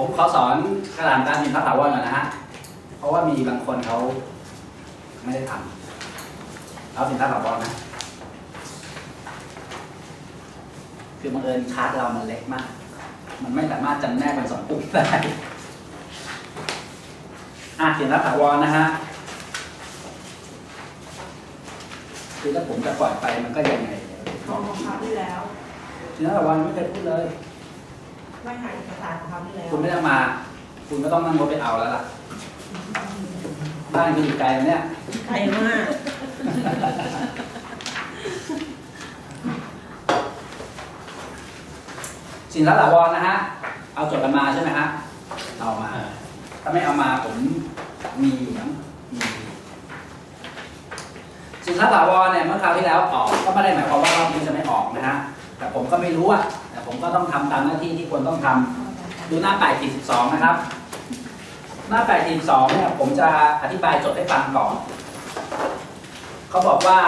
ผมขอสอนกระดานการพิมพ์พระถาวรก่อนนะฮะ เพราะว่ามีบางคนเขาไม่ได้ทำเอาสินค้าถาวรนะ คือบังเอิญคลาสเรามันเล็กมาก มันไม่สามารถจำแนกเป็นสองกลุ่มได้อะสินค้าถาวรนะฮะคือถ้าผมจะปล่อยไปมันก็ยังไงของของคราวที่แล้วสินค้าถาวรไม่เคยพูดเลย ไม่หาเอกสารของคราวที่แล้วคุณไม่ได้มา คุณก็ต้องนั่งรถไปเอาแล้วล่ะ บ้านคุณอยู่ไกลไหมเนี่ย ไกลมาก สินค้าถาวรนะฮะ เอาจดกันมาใช่ไหมฮะ เอามา ถ้าไม่เอามาผมมีอยู่มั้งมีสินค้าถาวรเนี่ยเมื่อคราวที่แล้วออกก็ไม่ได้หมายความว่ารอบนี้จะไม่ออกนะฮะ แต่ผมก็ไม่รู้อะแต่ผมก็ต้องทำตามหน้าที่ที่ควรต้องทำดูหน้า8 42นะครับ หน้า8 42เนี่ยผมจะอธิบายโจทย์ให้ฟังก่อนเขาบอกว่า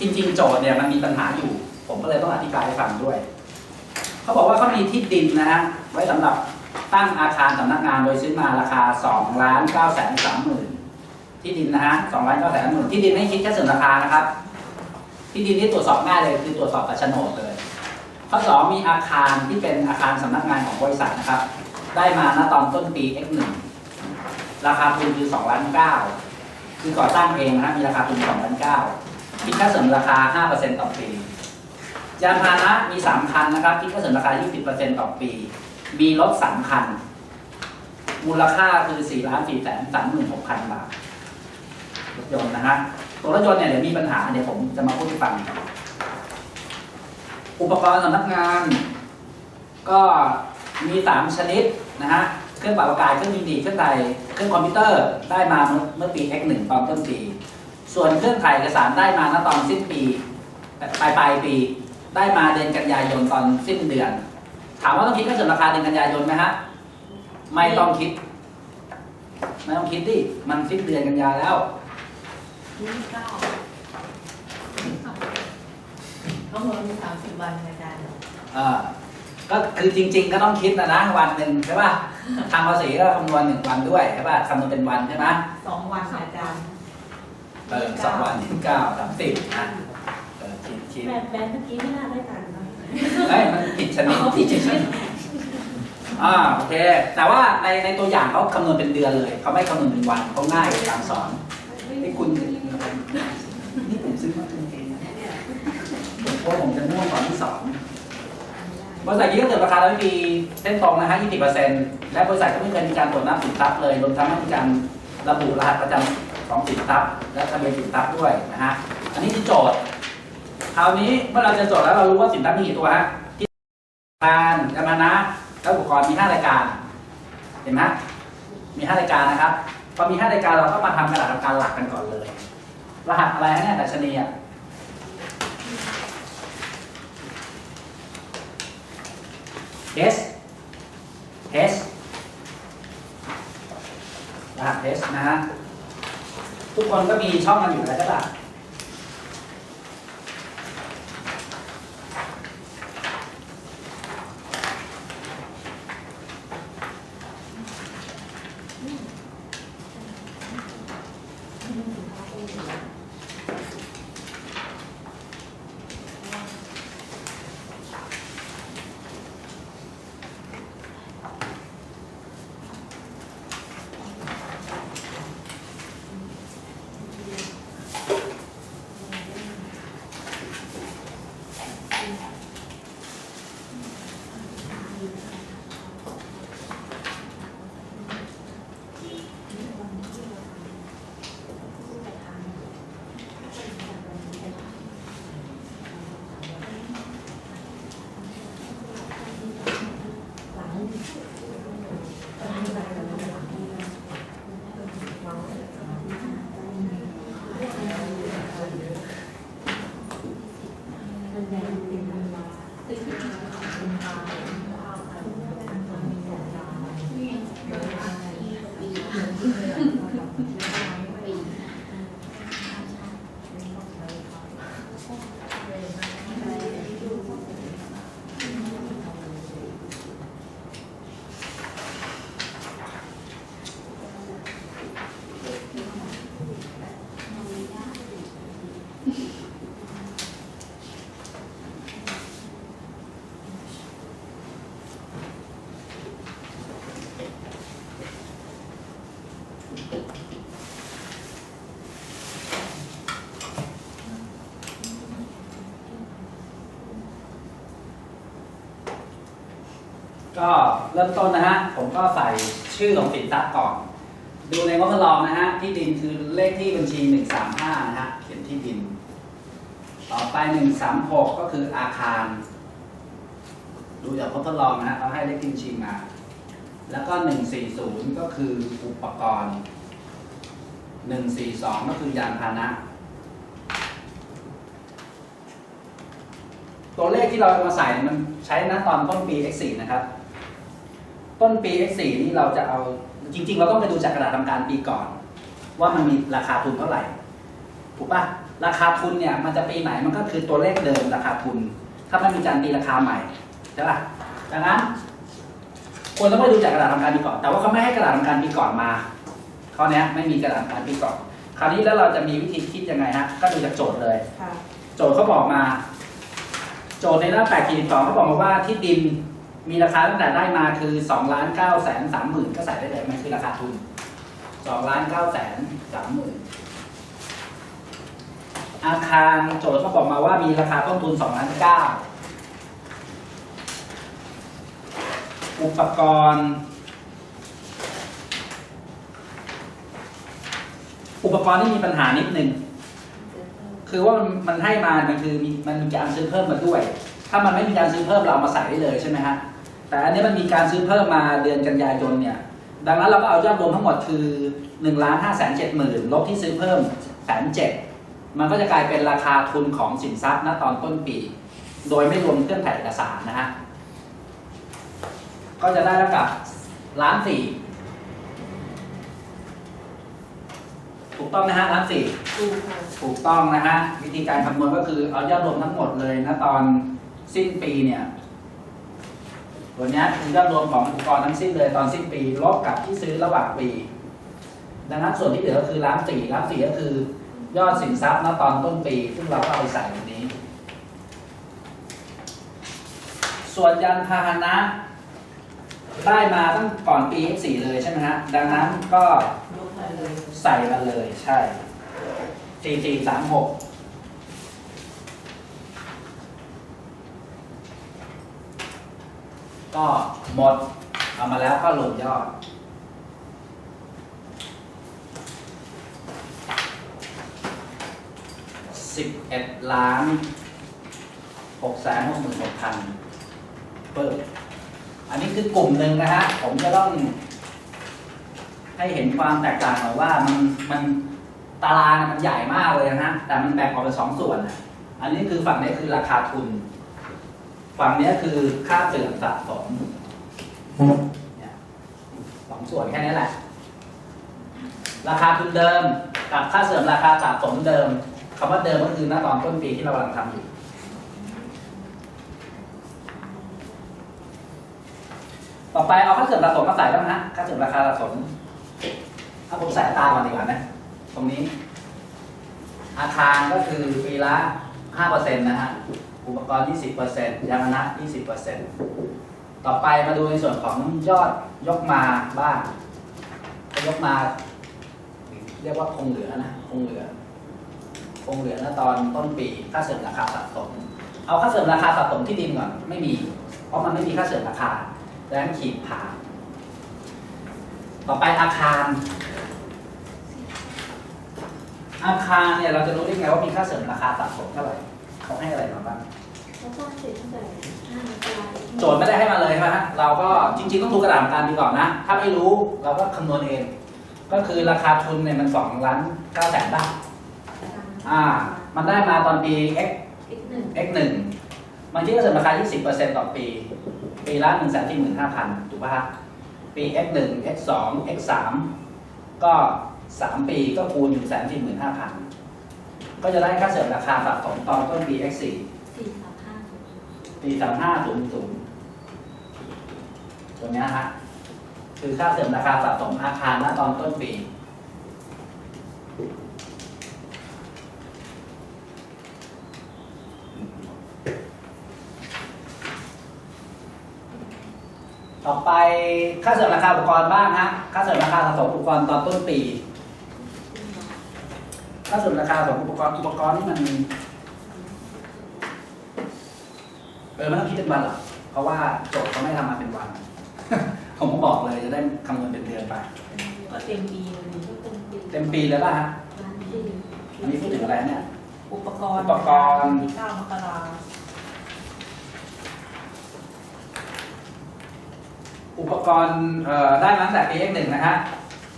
จริง ๆ โจทย์เนี่ยมันมีปัญหาอยู่ ผมก็เลยต้องอธิบายให้ฟังด้วยเขาบอกว่าเขามีที่ดินนะฮะไว้สำหรับตั้งอาคารสำนักงานโดยซื้อมาราคา2ล้าน9แสน3หมื่นที่ดินนะฮะ2ล้าน9แสนหมื่นที่ดินไม่คิดแค่ส่วนราคานะครับ ที่ดินที่ตรวจสอบง่ายเลยคือตรวจสอบกับโฉนดเลย ข้อสองมีอาคารที่เป็นอาคารสำนักงานของบริษัทนะครับ ได้มาณตอนต้นปี X1 ราคาทุนคือ2ล้าน9คือก่อสร้างเองนะฮะมีราคาทุน2ล้าน9คิดค่าเสริมราคา 5%ต่อปียานพาหนะมี 3 คันนะครับคิดค่าเสริมราคา 20%ต่อปี มีรถ3คัน มูลค่าคือ4ล้าน4แสน36,000 บาทรถยนต์นะฮะ ตัวรถยนต์เนี่ยเดี๋ยวมีปัญหาเดี๋ยวผมจะมาพูดให้ฟัง อุปกรณ์สำนักงาน ก็มี3ชนิดนะฮะเครื่องปรับอากาศเครื่องยินดีเครื่องถ่ายเครื่องคอมพิวเตอร์ได้มาเมื่อเมื่อปี X1 ตอนต้นปี ส่วนเครื่องถ่ายเอกสารได้มาณตอนสิ้นปีปลายปลายปี ได้มาเดือนกันยายนตอนสิ้นเดือน ถามว่าต้องคิดค่าเสริมราคาเดือนกันยายนไหมฮะไม่ต้องคิด ไม่ต้องคิดดิมันสิ้นเดือนกันยาแล้ว ยี่สิบเก้าเขาบอกมีสามสิบวันในการเออก็คือจริง ๆ ก็ต้องคิดนะนะวันหนึ่งใช่ป่ะทางภาษีก็คำนวณหนึ่งวันด้วยใช่ป่ะคำนวณเป็นวันใช่ไหมสองวันอาจารย์เออสองวันที่เก้าสามสิบนะเออคิดคิดแบบแบบเมื่อกี้ไม่น่าได้กันนะเอ้ยมันผิดชนิดเขาผิดชนิดอ่าโอเค แต่ว่าในในตัวอย่างเขาคำนวณเป็นเดือนเลยเขาไม่คำนวณเป็นวันเขาง่ายกว่าการสอนนี่คุณนี่ผมซื้อมาเป็นเองนะ ผมกลัวผมจะม่วงตอนที่สอนบริษัทนี้ก็เกิดราคาแล้วไม่มีเส้นตรงนะฮะ20%และบริษัทก็ไม่เคยมีการตรวจนับสินทรัพย์เลยรวมทั้งไม่มีการระบุรหัสประจำของสินทรัพย์ และทะเบียนสินทรัพย์ด้วยนะฮะอันนี้คือโจทย์คราวนี้เมื่อเราจะโจทย์แล้วเรารู้ว่าสินทรัพย์มีกี่ตัวฮะที่การยามานะและอุปกรณ์มี5รายการ เห็นไหมมี5รายการนะครับพอมี5รายการเราก็มาทำกระดาษทำการหลักกันก่อนเลย รหัสอะไรฮะเนี่ยดัชนีอะ S S รหัส S นะฮะ ทุกคนก็มีช่องกันอยู่แล้วใช่ปะ เริ่มต้นนะฮะ ผมก็ใส่ชื่อของสินทรัพย์ก่อน ดูในงบทดลองนะฮะ ที่ดินคือเลขที่บัญชี 135 นะฮะ เขียนที่ดิน ต่อไป 136 ก็คืออาคาร ดูจากงบทดลองนะฮะเขาให้เลขที่บัญชีมา แล้วก็ 140 ก็คืออุปกรณ์ 142 ก็คือยานพาหนะตัวเลขที่เราจะมาใส่เนี่ยมันใช้ณตอนต้นปี x4 นะครับ ต้นปี x4 นี่เราจะเอาจริง ๆ เราต้องไปดูจากกระดาษทำการปีก่อน ว่ามันมีราคาทุนเท่าไหร่ ถูกปะราคาทุนเนี่ยมันจะปีไหนมันก็คือตัวเลขเดิมราคาทุน ถ้าไม่มีการตีราคาใหม่ใช่ปะดังนั้นควรต้องไปดูจากกระดาษทำการปีก่อน แต่ว่าเขาไม่ให้กระดาษทำการปีก่อนมาข้อเนี้ยไม่มีกระดาษทำการปีก่อน คราวนี้แล้วเราจะมีวิธีคิดยังไงฮะก็ดูจากโจทย์เลยค่ะโจทย์เขาบอกมา โจทย์ในหน้า8ขีด2เขาบอกมาว่าที่ดิน มีราคาตั้งแต่ได้มาคือ2ล้าน9แสน3หมื่นก็ใส่ได้เลยมันคือราคาทุน2ล้าน9แสน3หมื่นอาคารโจทย์เขาบอกมาว่ามีราคาต้นทุน2ล้าน9อุปกรณ์ อุปกรณ์ที่มีปัญหานิดนึงคือว่ามันมันให้มา มันคือมีมันมีการซื้อเพิ่มมาด้วย ถ้ามันไม่มีการซื้อเพิ่มเราเอามาใส่ได้เลยใช่ไหมฮะ แต่อันนี้มันมีการซื้อเพิ่มมาเดือนกันยายนเนี่ย ดังนั้นเราก็เอายอดรวมทั้งหมดคือ1นึ่งล้านห้าแสนเจ็ดหมื่นลบที่ซื้อเพิ่มแสนเจ็ดมันก็จะกลายเป็นราคาทุนของสินทรัพย์ณตอนต้นปี โดยไม่รวมเครื่องถ่ายเอกสารนะฮะ ก็จะได้แล้วกับล้านสี่ถูกต้องนะฮะล้านสี่ดูค่ะถูกต้องนะฮะ วิธีการคำนวณก็คือเอายอดรวมทั้งหมดเลยนะตอนสิ้นปีเนี่ย วันนี้คือยอดรวมของอุปกรณ์ทั้งสิ้นเลยตอนสิ้นปีลบกับที่ซื้อระหว่างปี ดังนั้นส่วนที่เหลือก็คือล้านสี่ล้านสี่ก็คือยอดสินทรัพย์ณตอนต้นปี ซึ่งเราก็เอาไปใส่ตรงนี้ ส่วนยันพาหนะ ได้มาตั้งก่อนปี64เลยใช่ไหมฮะ ดังนั้นก็ใส่มาเลยใช่4436 ก็หมด เอามาแล้วก็ลงยอดสิบเอ็ดล้านหกแสนหกหมื่นหกพันเปิดอันนี้คือกลุ่มหนึ่งนะฮะ ผมจะต้อง ให้เห็นความแตกต่างหน่อยว่ามันมันตารางมันใหญ่มากเลยนะ แต่มันแบ่งออกเป็นสองส่วน อันนี้คือฝั่งนี้คือราคาทุน ฝั่งนี้คือค่าเสื่อมสะสมสองส่วนแค่นี้แหละ ราคาทุนเดิมกับค่าเสื่อมราคาสะสมเดิมคำว่าเดิมก็คือณตอนต้นปีที่เรากำลังทำอยู่ต่อไปเอาค่าเสื่อมสะสมมาใส่บ้างนะค่าเสื่อมราคาสะสมถ้าผมใส่ตาก่อนดีกว่านะ ตรงนี้ อาคารก็คือปีละ ห้าเปอร์เซ็นต์นะฮะ อุปกรณ์ยี่สิบเปอร์เซ็นต์ยานะยี่สิบเปอร์เซ็นต์ต่อไปมาดูในส่วนของยอดยกมาบ้างยกมา เรียกว่าคงเหลือนะ คงเหลือ คงเหลือนะตอนต้นปี ค่าเสื่อมราคาสะสม เอาค่าเสื่อมราคาสะสมที่ดินก่อน ไม่มี เพราะมันไม่มีค่าเสื่อมราคาดังนั้นขีดผ่านต่อไปอาคาร อาคารเนี่ยเราจะรู้ได้ไงว่ามีค่าเสริมราคาสะสมเท่าไหร่เขาให้อะไรมาบ้างแล้วก็เสร็จตั้งแต่ห้านาฬิกาโจทย์ไม่ได้ให้มาเลยใช่ไหมฮะเราก็จริง ๆ ต้องดูกระดาษการดีก่อนนะ ถ้าไม่รู้เราก็คำนวณเอง ก็คือราคาทุนเนี่ยมันสองล้านเก้าแสนบาทอ่า มันได้มาตอนปี x อีกหนึ่ง x หนึ่งมันคิดค่าเสริมราคา 20%ต่อปี ปีละ1 4 5 0 0 0ถูกป่ะฮะปี x หนึ่ง x สอง x สามก็3ปีก็คูณ1 4 5 0 0 0ก็จะได้ค่าเสริมราคาสะสมตอนต้นปี x 4สี่สามห้าศูนย์ปีสามห้าศูนย์ศูนย์ตัวเนี้ยฮะคือค่าเสริมราคาสะสมอาคารณตอนต้นปี ต่อไปค่าเสริมราคาอุปกรณ์บ้างฮะค่าเสริมราคาสะสมอุปกรณ์ตอนต้นปีค่าเสริมราคาสะสมอุปกรณ์อุปกรณ์นี่มันเออไม่ต้องคิดเป็นวันหรอกราะว่าโจทย์เขาไม่ทำมาเป็นวัน ผมก็บอกเลยจะได้คำนวณเป็นเดือนไปก็เต็มปีเลยก็เป็นปีเต็มปีเลยป่ะฮะล้านสี่อันนี้พูดถึงอะไรเนี่ย อุปกรณ์อุปกรณ์ที่เก้ามกราอุปกรณ์เอ่อได้มาตั้งแต่ PX หนึ่งนะฮะ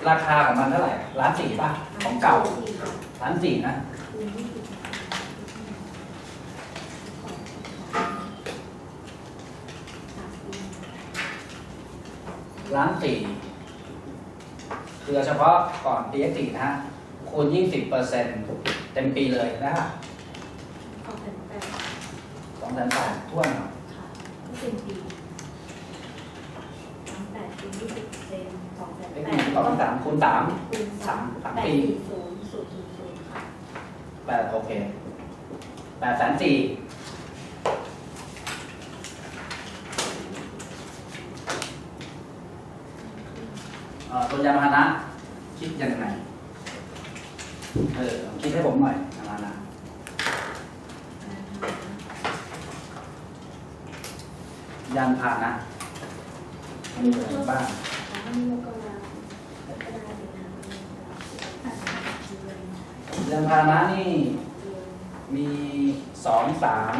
ราคาของมันเท่าไหร่ล้านสี่ป่ะของเก่าล้านสี่นะล้านสี่คือเฉพาะก่อน PX สี่นะฮะคูณยี่สิบเปอร์เซ็นต์เต็มปีเลยนะฮะสองแสนแปดสองแสนแปดทั่วนเหรอค่ะเป็นปีสามแปดคูณยี่สิบเปอร์เซ็นต์ สองแสนเอ็กแปหนึ่งสองสามคูณสาม คูณสามสามแปดปี สี่ศูนย์ศูนย์ศูนย์ศูนย์ค่ะแปดโอเคแปดแสนสี่เอ่อตัวยานพาหนะ คิดยังไง เออคิดให้ผมหน่อยยานพาหนะยานพาหนะมีอะไรบ้าง แล้วก็มีมกราแล้วก็ได้สิงหาคมแล้วก็เดือนพาหนะนี่มีสองสาม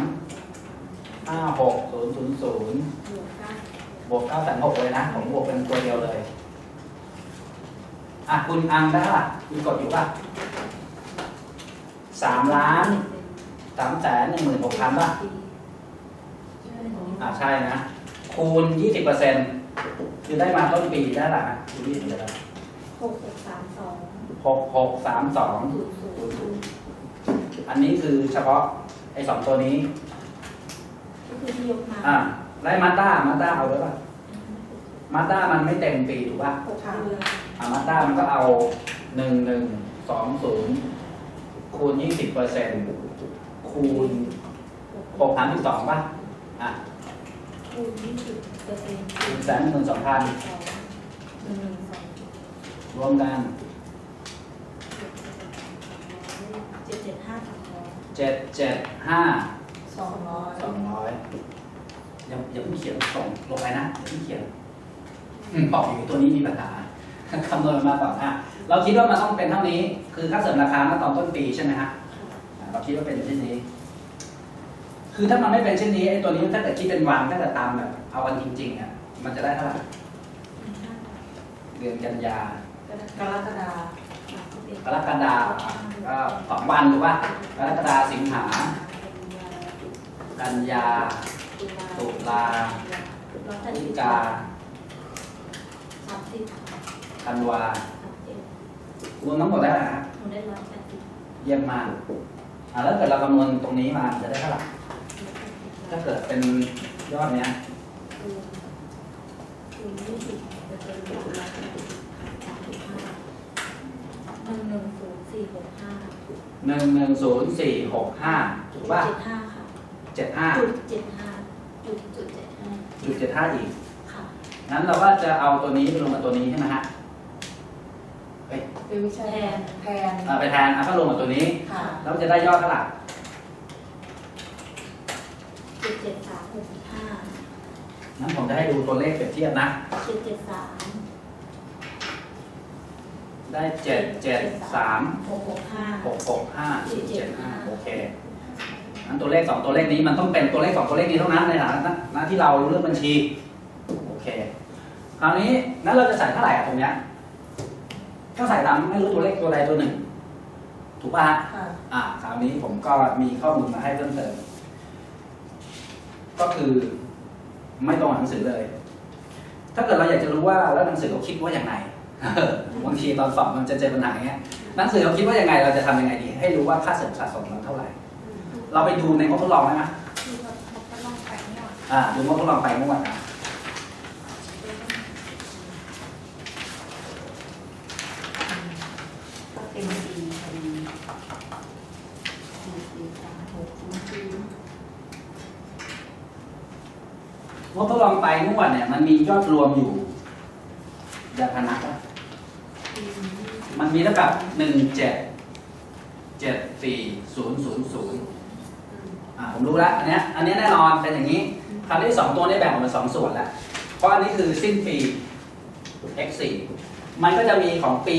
ห้าหกศูนย์ศูนย์ศูนย์บวกเก้าบวกเก้าแสนหกเลยนะ ผมบวกเป็นตัวเดียวเลย อะ คุณอังได้ป่ะคุณกดอยู่ป่ะสามล้านสามแสนหนึ่งหมื่นหกพันป่ะ อ่าใช่นะ คูณยี่สิบเปอร์เซ็นต์ คือได้มาต้นปีได้ละคูณยี่สิบเปอร์เซ็นต์หกหกสามสองหกหกสามสองศูนย์ศูนย์ศูนย์อันนี้คือเฉพาะไอ้สองตัวนี้ ก็คือที่ยกมาอ่าได้มาด้ามาด้าเอาด้วยป่ะมาด้ามันไม่เต็มปีถูกป่ะหกเดือนอามาด้ามันก็เอาหนึ่งหนึ่งสองศูนย์คูณยี่สิบเปอร์เซ็นต์คูณหกพันที่สองป่ะอะ คูณยี่สิบเปอร์เซ็นต์คูณแสนหนึ่งสองพันสองหนึ่งหนึ่งสองรวมกันเจ็ดเจ็ดห้าสองร้อยเจ็ดเจ็ดห้าสองร้อยสองร้อยอย่าอย่าเพิ่งเขียนส่งลงไปนะอย่าเพิ่งเขียนอืมบอกอยู่ตัวนี้มีปัญหาคำนวณมาก่อนอะเราคิดว่ามันต้องเป็นเท่านี้ คือค่าเสริมราคาเมื่อตอนต้นปีใช่ไหมฮะอะเราคิดว่าเป็นเช่นนี้ คือถ้ามันไม่เป็นเช่นนี้ไอ้ตัวนี้ถ้าเกิดคิดเป็นวันถ้าเกิดตามแบบเอาวันจริงๆอะมันจะได้เท่าไหร่เดือนกันยากรกฎากรกฎาก็สองวันหรือว่ากรกฎาสิงหา กันยา ตุลาพฤศจิกาสามสิบธันวาสามเอ็ดรวมทั้งหมดได้เท่าไหร่ฮะหนูได้ร้อยแปดสิบเยี่ยมมากอะแล้วเกิดเราคำนวณตรงนี้มาจะได้เท่าไหร่ ถ้าเกิดเป็นยอดเนี้ยคูณคูณยี่สิบเปอร์เซ็นต์ของร้อยแปดสิบสามสิบห้าหนึ่งหนึ่งศูนย์สี่หกห้าหนึ่งหนึ่งศูนย์สี่หกห้าถูกป่ะเจ็ดห้าค่ะเจ็ดห้าจุดเจ็ดห้าจุดจุดเจ็ดห้าจุดเจ็ดห้าอีกค่ะงั้นเราก็จะเอาตัวนี้ไปรวมกับตัวนี้ใช่ไหมฮะเฮ้ยเป็นวิชาแทนแทนเอาไปแทนเอาก็รวมกับตัวนี้ค่ะแล้วมันจะได้ยอดเท่าไหร่ จุดเจ็ดสามหกห้า งั้นผมจะให้ดูตัวเลขเปรียบเทียบนะ เจ็ดเจ็ดสามได้เจ็ดเจ็ดสามหกหกห้าหกหกห้าสี่เจ็ดห้าโอเคงั้นตัวเลขสองตัวเลขนี้มันต้องเป็นตัวเลขสองตัวเลขนี้เท่านั้นในฐานะหน้าที่เรารู้เรื่องบัญชี โอเค คราวนี้นั้นเราจะใส่เท่าไหร่อะตรงเนี้ยก็ใส่ตามไม่รู้ตัวเลขตัวใดตัวหนึ่ง ถูกป่ะฮะค่ะอ่าคราวนี้ผมก็มีข้อมูลมาให้เพิ่มเติม ก็คือ ไม่ตรงกับหนังสือเลย ถ้าเกิดเราอยากจะรู้ว่าแล้วหนังสือเขาคิดว่าอย่างไรบางทีตอนสอบมันจะเจอปัญหาอย่างเงี้ยหนังสือเขาคิดว่ายังไง เราจะทำยังไงดี ให้รู้ว่าค่าเสริมสะสมเราเท่าไหร่ เราไปดูในงบทดลองได้ไหมที่เราเขาลองไปเนี่ยอ่าดูงบทดลองไปเมื่อวันนะก็เต็มปีพอดีสี่สี่สามหกศูนย์ศูนย์ งบทดลองไปเมื่อวันเนี่ยมันมียอดรวมอยู่ยาพนะปะมันมีเท่ากับหนึ่งเจ็ดเจ็ดสี่ศูนย์ศูนย์ศูนย์อ่าผมรู้แล้วอันเนี้ยอันเนี้ยแน่นอนเป็นอย่างนี้คราวนี้สองตัวนี้แบ่งออกเป็นสองส่วนแล้วเพราะอันนี้คือสิ้นปี x 4มันก็จะมีของปี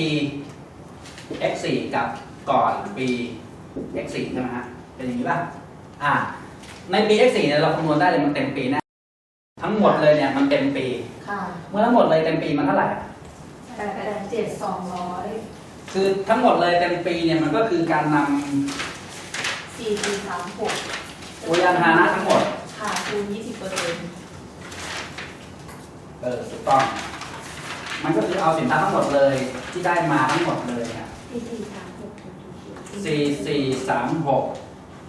x 4กับก่อนปี x 4ใช่ไหมฮะเป็นอย่างนี้ป่ะอ่าในปี x 4เนี่ยเราคำนวณได้เลยมันเต็มปีแน่ หมดเลยเนี่ยมันเต็มปี ค่ะเมื่อทั้งหมดเลยเต็มปีมันเท่าไหร่ แปดแปดเจ็ดสองร้อยคือทั้งหมดเลยเต็มปีเนี่ยมันก็คือการนสี่สี่สามหกำตัวยานพาหนะทั้งหมด ค่ะคูณยี่สิบเปอร์เซ็นต์เออถูกต้อง มันก็คือเอาสินค้าทั้งหมดเลยที่ได้มาทั้งหมดเลยเนี่ยสี่สี่สามหกศูนย์ศูนย์สี่สี่สามหก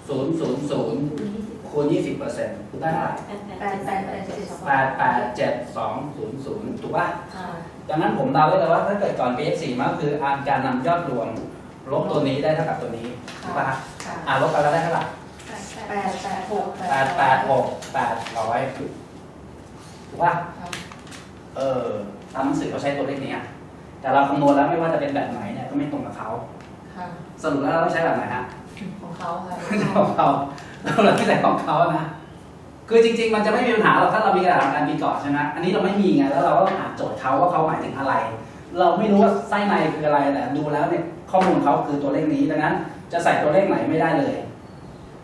ศูนย์ศูนย์ศูนย์คูณยี่สิบ คูณยี่สิบเปอร์เซ็นต์ได้เท่าไหร่แปดแปแปดดแปดแปดเจ็ดสองแปดแปดเจ็ดสองศูนย์ศูนย์ถูกป่ะค่ะดังนั้นผมเดาได้เลยว่าถ้าเกิดก่อน PX4 มันก็คืออาการนำยอดรวมลบตัวนี้ได้เท่ากับตัวนี้ถูกป่ะฮะค่ะอ่าลบกันแล้วได้เท่าไหร่แปดแปดแปดแปดหกแปดแปดหกแปดร้อยถูกป่ะค่ะเออตามหนังสือเขาใช้ตัวเลขนี้อะแต่เราคำนวณแล้วไม่ว่าจะเป็นแบบไหนเนี่ยก็ไม่ตรงกับเขา ค่ะสรุปแล้วเราต้องใช้แบบไหนฮะ ของเขาค่ะ ของเขาเรา เราไม่ใส่ของเขานะคือจริง ๆ มันจะไม่มีปัญหาหรอกถ้าเรามีกระดาษทการปีก่อนใช่ไหมอันนี้เราไม่มีไงแล้วเราก็หาโจทย์เขาว่าเขาหมายถึงอะไร เราไม่รู้ว่าไส้ในคืออะไรแต่ดูแล้วเนี่ยข้อมูลเขาคือตัวเลขนี้ดังนั้น จะใส่ตัวเลขไหนไม่ได้เลย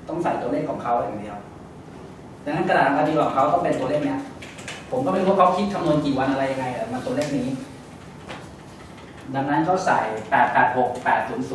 ต้องใส่ตัวเลขของเขาอย่างเดียวดังนั้นกระดาษการปีของเขาต้องเป็นตัวเลขเนี้ยผมก็ไม่รู้ว่าเขาคิดคำนวณกี่วันอะไรยังไงมันตัวเลขนี้ ดังนั้นเขาใส่ 886 800